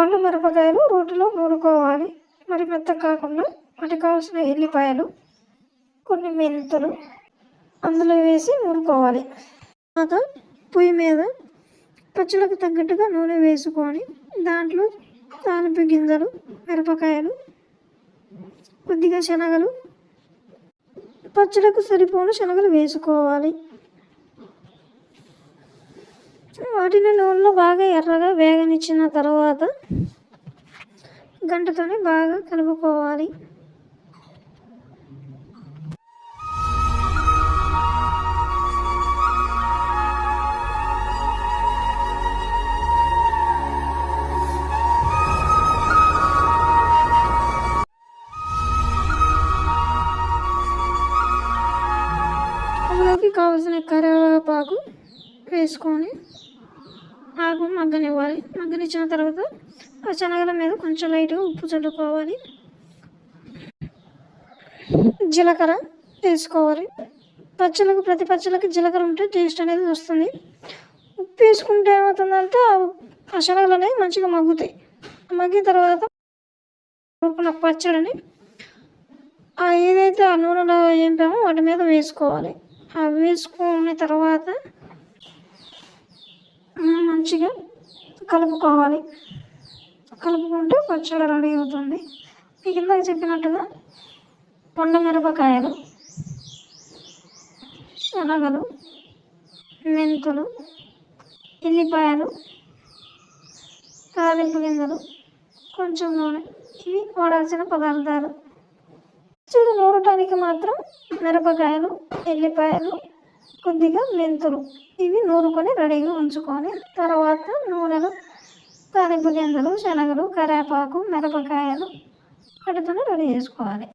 పండు మిరపకాయలు రోటిలో నూరుకోవాలి. మరి మెత్త కాకుండా వాటికి కావాల్సిన ఎల్లిపాయలు కొన్ని మెంతులు అందులో వేసి నూరుకోవాలి. తర్వాత పొయ్యి మీద పచ్చళ్ళకు తగ్గట్టుగా నూనె వేసుకొని దాంట్లో తాలింపు గింజలు మిరపకాయలు కొద్దిగా శనగలు పచ్చడికి సరిపోను శనగలు వేసుకోవాలి. వాటిని నూనెలో బాగా ఎర్రగా వేగనిచ్చిన తర్వాత గంటతోనే బాగా కలుపుకోవాలి. కావలసిన కావాల్సిన కరివేపాకు వేసుకొని ఆకు మగ్గనివ్వాలి. మగ్గనిచ్చిన తర్వాత ఆ శనగల మీద కొంచెం లైట్గా ఉప్పు చల్లుకోవాలి. జీలకర్ర వేసుకోవాలి. పచ్చళ్ళకు ప్రతి పచ్చళ్ళకి జీలకర్ర ఉంటే టేస్ట్ అనేది వస్తుంది. ఉప్పు వేసుకుంటే ఏమవుతుందంటే ఆ- శనగలు అనేవి మంచిగా మగ్గుతాయి. మగ్గిన తర్వాత ఊరుకున్న పచ్చడిని ఆ ఏదైతే ఆ నూనెలో ఏంపామో వాటి మీద వేసుకోవాలి. ఆ వేసుకున్న తర్వాత మంచిగా కలుపుకోవాలి. కలుపుకుంటే పచ్చడి రెడీ అవుతుంది. మీకు ఇందాక చెప్పినట్టుగా పండు మిరపకాయలు శనగలు మెంతులు ఎల్లిపాయలు తాలింపు గింజలు కొంచెం నూనె ఇవి వాడాల్సిన పదార్థాలు. చూడు నూరటానికి మాత్రం మిరపకాయలు ఎల్లిపాయలు కొద్దిగా మెంతులు. ఇవి నూరుకొని రెడీగా ఉంచుకొని తర్వాత నూనెలు తాలింపు గింజలు శనగలు కరివేపాకు మిరపకాయలు వాటితోనే రెడీ చేసుకోవాలి.